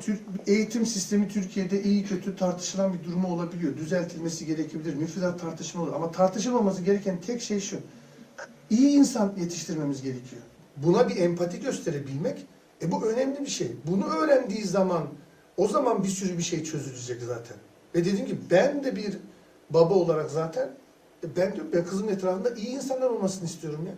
Türk, eğitim sistemi Türkiye'de iyi kötü tartışılan bir durumu olabiliyor. Düzeltilmesi gerekebilir. Müfredat tartışmalı. Ama tartışılmaması gereken tek şey şu. İyi insan yetiştirmemiz gerekiyor. Buna bir empati gösterebilmek e bu önemli bir şey. Bunu öğrendiği zaman o zaman bir sürü bir şey çözülecek zaten. Ve dediğim gibi ben de bir baba olarak zaten e ben de ben kızımın etrafında iyi insanlar olmasını istiyorum ya.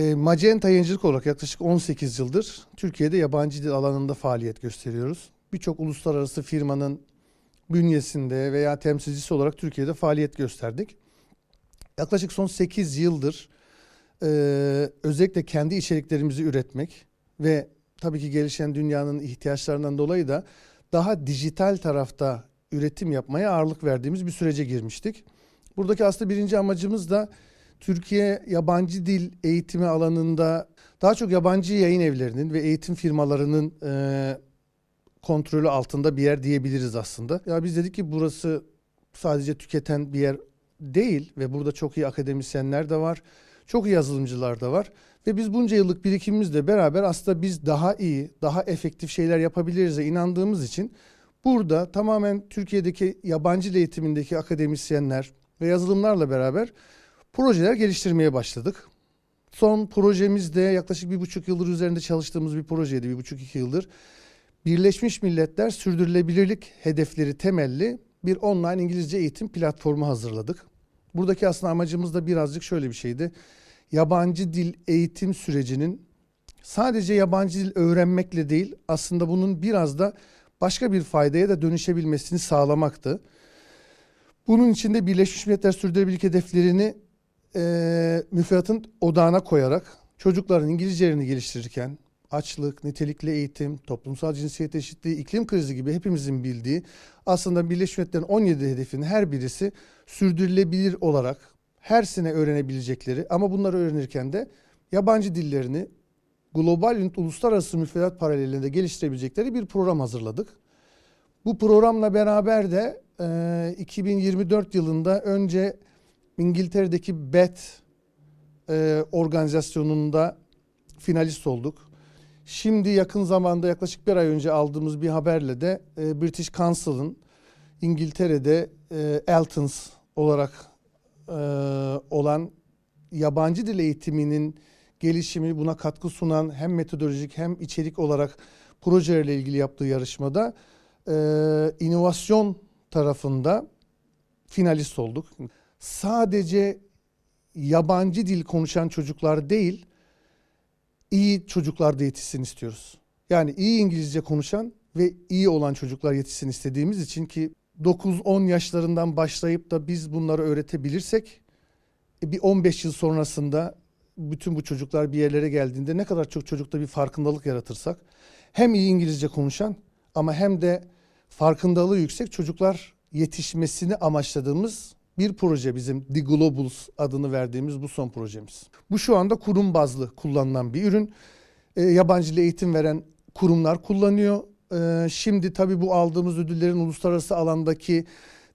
E, Magenta Yayıncılık olarak yaklaşık 18 yıldır Türkiye'de yabancı dil alanında faaliyet gösteriyoruz. Birçok uluslararası firmanın bünyesinde veya temsilcisi olarak Türkiye'de faaliyet gösterdik. Yaklaşık son 8 yıldır e, özellikle kendi içeriklerimizi üretmek ve tabii ki gelişen dünyanın ihtiyaçlarından dolayı da daha dijital tarafta üretim yapmaya ağırlık verdiğimiz bir sürece girmiştik. Buradaki aslında birinci amacımız da Türkiye yabancı dil eğitimi alanında daha çok yabancı yayın evlerinin ve eğitim firmalarının e, kontrolü altında bir yer diyebiliriz aslında. Ya biz dedik ki burası sadece tüketen bir yer değil ve burada çok iyi akademisyenler de var. Çok iyi yazılımcılar da var. Ve biz bunca yıllık birikimimizle beraber aslında biz daha iyi, daha efektif şeyler yapabiliriz'e inandığımız için burada tamamen Türkiye'deki yabancı eğitimindeki akademisyenler ve yazılımlarla beraber projeler geliştirmeye başladık. Son projemizde yaklaşık bir buçuk yıldır üzerinde çalıştığımız bir projeydi. Bir buçuk iki yıldır. Birleşmiş Milletler Sürdürülebilirlik Hedefleri temelli bir online İngilizce eğitim platformu hazırladık. Buradaki aslında amacımız da birazcık şöyle bir şeydi. Yabancı dil eğitim sürecinin sadece yabancı dil öğrenmekle değil aslında bunun biraz da başka bir faydaya da dönüşebilmesini sağlamaktı. Bunun için de Birleşmiş Milletler Sürdürülebilirlik Hedeflerini e, müfredatın odağına koyarak çocukların İngilizcelerini geliştirirken açlık, nitelikli eğitim, toplumsal cinsiyet eşitliği, iklim krizi gibi hepimizin bildiği aslında Birleşmiş Milletler'in 17 hedefinin her birisi sürdürülebilir olarak her sene öğrenebilecekleri ama bunları öğrenirken de yabancı dillerini global uluslararası müfredat paralelinde geliştirebilecekleri bir program hazırladık. Bu programla beraber de e, 2024 yılında önce İngiltere'deki BET e, organizasyonunda finalist olduk. Şimdi yakın zamanda yaklaşık bir ay önce aldığımız bir haberle de e, British Council'ın İngiltere'de e, Eltons olarak e, olan yabancı dil eğitiminin gelişimi buna katkı sunan hem metodolojik hem içerik olarak projelerle ilgili yaptığı yarışmada e, inovasyon tarafında finalist olduk. Sadece yabancı dil konuşan çocuklar değil, iyi çocuklar da yetişsin istiyoruz. Yani iyi İngilizce konuşan ve iyi olan çocuklar yetişsin istediğimiz için ki 9-10 yaşlarından başlayıp da biz bunları öğretebilirsek e, bir 15 yıl sonrasında bütün bu çocuklar bir yerlere geldiğinde ne kadar çok çocukta bir farkındalık yaratırsak hem iyi İngilizce konuşan ama hem de farkındalığı yüksek çocuklar yetişmesini amaçladığımız bir proje bizim The Globals adını verdiğimiz bu son projemiz. Bu şu anda kurum bazlı kullanılan bir ürün. E, yabancı dil eğitim veren kurumlar kullanıyor. E, şimdi tabii bu aldığımız ödüllerin uluslararası alandaki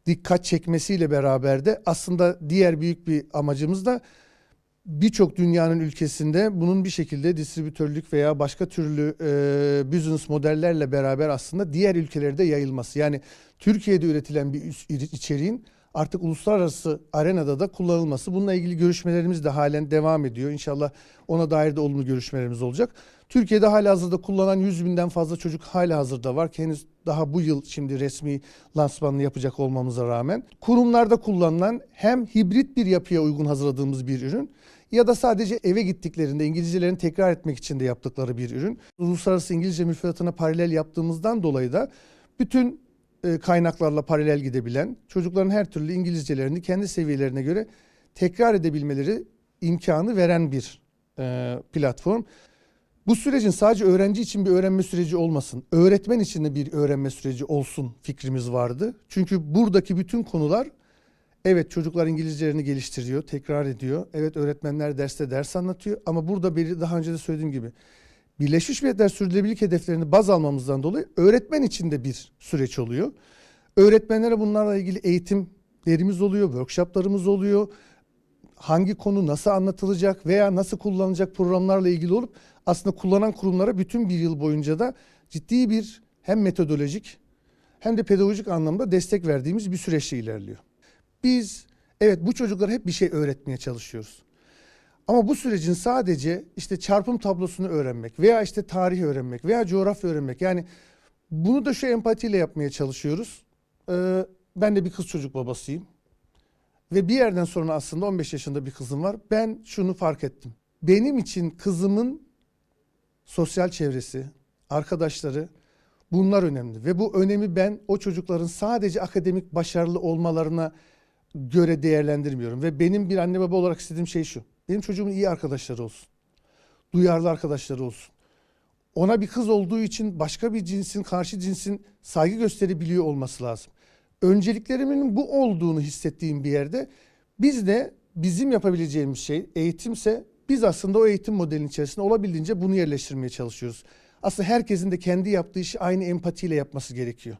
dikkat çekmesiyle beraber de aslında diğer büyük bir amacımız da birçok dünyanın ülkesinde bunun bir şekilde distribütörlük veya başka türlü e, business modellerle beraber aslında diğer ülkelerde yayılması. Yani Türkiye'de üretilen bir içeriğin artık uluslararası arenada da kullanılması. Bununla ilgili görüşmelerimiz de halen devam ediyor. İnşallah ona dair de olumlu görüşmelerimiz olacak. Türkiye'de hala hazırda kullanan 100 binden fazla çocuk hala hazırda var. Henüz daha bu yıl şimdi resmi lansmanını yapacak olmamıza rağmen. Kurumlarda kullanılan hem hibrit bir yapıya uygun hazırladığımız bir ürün ya da sadece eve gittiklerinde İngilizcelerini tekrar etmek için de yaptıkları bir ürün. Uluslararası İngilizce müfredatına paralel yaptığımızdan dolayı da bütün kaynaklarla paralel gidebilen, çocukların her türlü İngilizcelerini kendi seviyelerine göre tekrar edebilmeleri imkanı veren bir e, platform. Bu sürecin sadece öğrenci için bir öğrenme süreci olmasın, öğretmen için de bir öğrenme süreci olsun fikrimiz vardı. Çünkü buradaki bütün konular evet çocuklar İngilizcelerini geliştiriyor, tekrar ediyor. Evet öğretmenler derste ders anlatıyor ama burada bir daha önce de söylediğim gibi Birleşmiş Milletler Sürdürülebilirlik hedeflerini baz almamızdan dolayı öğretmen için de bir süreç oluyor. Öğretmenlere bunlarla ilgili eğitimlerimiz oluyor, workshoplarımız oluyor. Hangi konu nasıl anlatılacak veya nasıl kullanılacak programlarla ilgili olup aslında kullanan kurumlara bütün bir yıl boyunca da ciddi bir hem metodolojik hem de pedagojik anlamda destek verdiğimiz bir süreçle ilerliyor. Biz evet bu çocuklara hep bir şey öğretmeye çalışıyoruz. Ama bu sürecin sadece işte çarpım tablosunu öğrenmek veya işte tarih öğrenmek veya coğrafya öğrenmek yani bunu da şu empatiyle yapmaya çalışıyoruz. Ee, ben de bir kız çocuk babasıyım. Ve bir yerden sonra aslında 15 yaşında bir kızım var. Ben şunu fark ettim. Benim için kızımın sosyal çevresi, arkadaşları bunlar önemli. Ve bu önemi ben o çocukların sadece akademik başarılı olmalarına göre değerlendirmiyorum. Ve benim bir anne baba olarak istediğim şey şu. Benim çocuğumun iyi arkadaşları olsun. Duyarlı arkadaşları olsun. Ona bir kız olduğu için başka bir cinsin, karşı cinsin saygı gösterebiliyor olması lazım. Önceliklerimin bu olduğunu hissettiğim bir yerde biz de bizim yapabileceğimiz şey eğitimse biz aslında o eğitim modelinin içerisinde olabildiğince bunu yerleştirmeye çalışıyoruz. Aslında herkesin de kendi yaptığı işi aynı empatiyle yapması gerekiyor.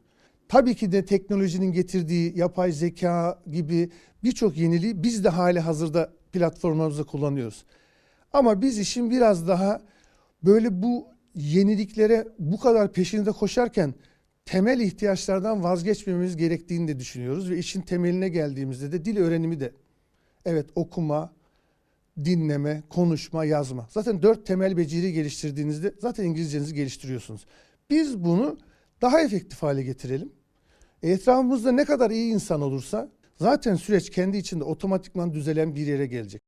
Tabii ki de teknolojinin getirdiği yapay zeka gibi birçok yeniliği biz de hali hazırda platformlarımızda kullanıyoruz. Ama biz işin biraz daha böyle bu yeniliklere bu kadar peşinde koşarken temel ihtiyaçlardan vazgeçmememiz gerektiğini de düşünüyoruz ve işin temeline geldiğimizde de dil öğrenimi de evet okuma, dinleme, konuşma, yazma. Zaten dört temel beceri geliştirdiğinizde zaten İngilizcenizi geliştiriyorsunuz. Biz bunu daha efektif hale getirelim. Etrafımızda ne kadar iyi insan olursa zaten süreç kendi içinde otomatikman düzelen bir yere gelecek.